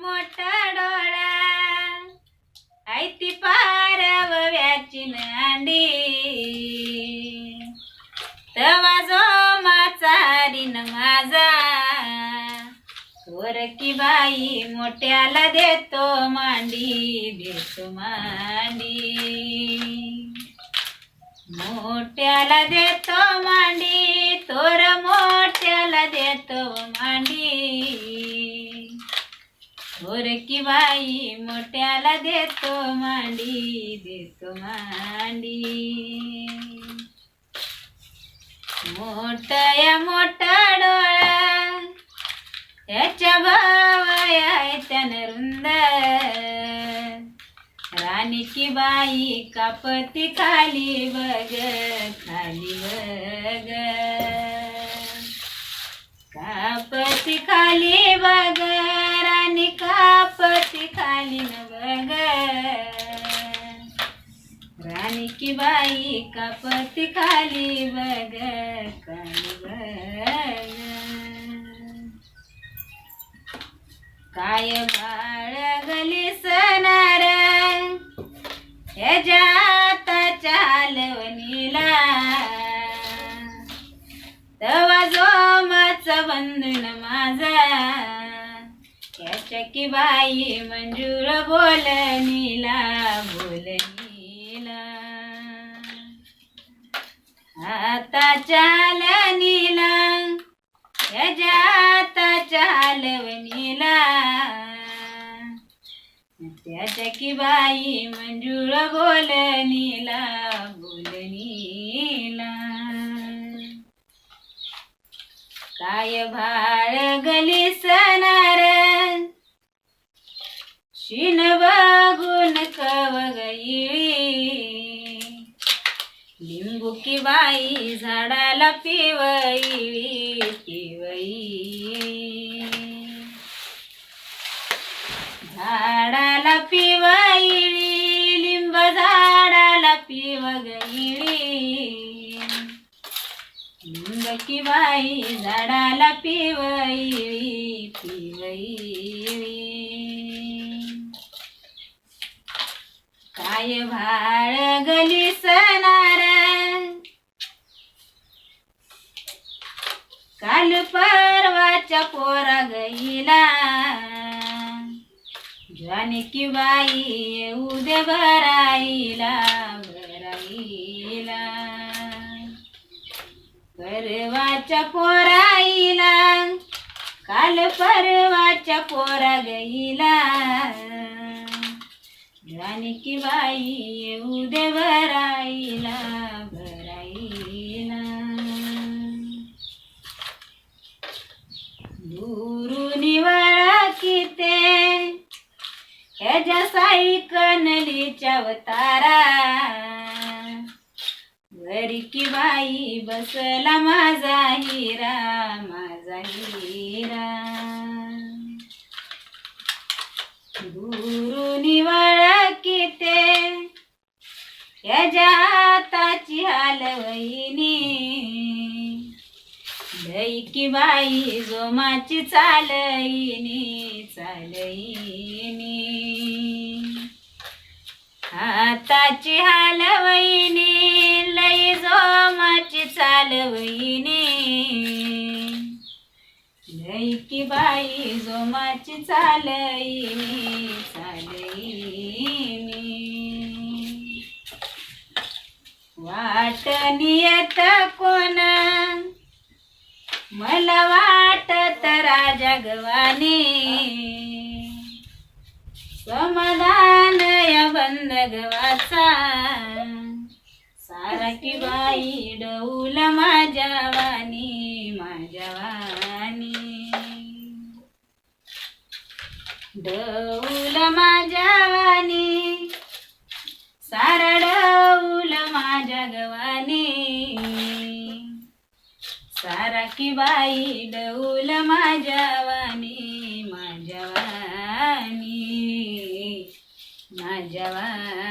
मोठा डोळा. ऐती पारव व्याची नांडी तवा जो माचारीन माझा. की बाई मोठ्याला देतो मांडी देतो मांडी. मोठ्याला देतो मांडी तोर मोठ्याला देतो मांडी. की बाई मोठ्याला देतो मांडी देतो मांडी. मोठया मोठा डोळा याच्या भावया त्यानं रुंद. राणीची बाई कापती खाली बग खाली बग कापती खाली बग कापती न राणी की बाई कापती खाली बग काय बाळ गली सनार ह्याच्यात चालवणीला तवा जो माच बंधन त्याच्या बाई मंजूर बोलनीला बोलनीला. आता चालनीला ह्याच्यात चालवणीला त्याच्या की बाई मंजूर बोलनीला बोलनीला. काय भाळ गली शिन बघून कवगई लिंबू की बाई झाडाला पिवई पिवई झाडाला पिवई लिंब झाडाला पिवगई लिंब की बाई झाडाला पिवई पिवई काय भाळ गली सणार काल परवाच्या पोरा गईला. ज्वानी की बाई येऊ दे भराईला भराईला परवाच्या पोराईला. काल परवाच्या पोरा गईला. ज्वानी की बाई येऊ दे भराईला भराईला दुरून वळखीते ह्याच्या साई कनलीच्या अवतारा. घरी की बाई बसला माझा हिरा माझा हिरा. दुरून वळखीते ह्याच्या हाताची हालवईनी लई की बाई जोमाची चालईनी चालईनी हाताची हालवईनी लई जोमाची चालवईनी लई की बाई जोमाची चालईनी चालईनी वाट नियत कोण? मला वाटत राजा गवाने समाधान या बंद गवाचा सारा की बाई डौल माझ्या वाणी माझ्या वाणी. डौल माझ्या वाणी. सारा की बाई डौल माझ्या वाणी माझ्या वाणी माझ्या वाणी.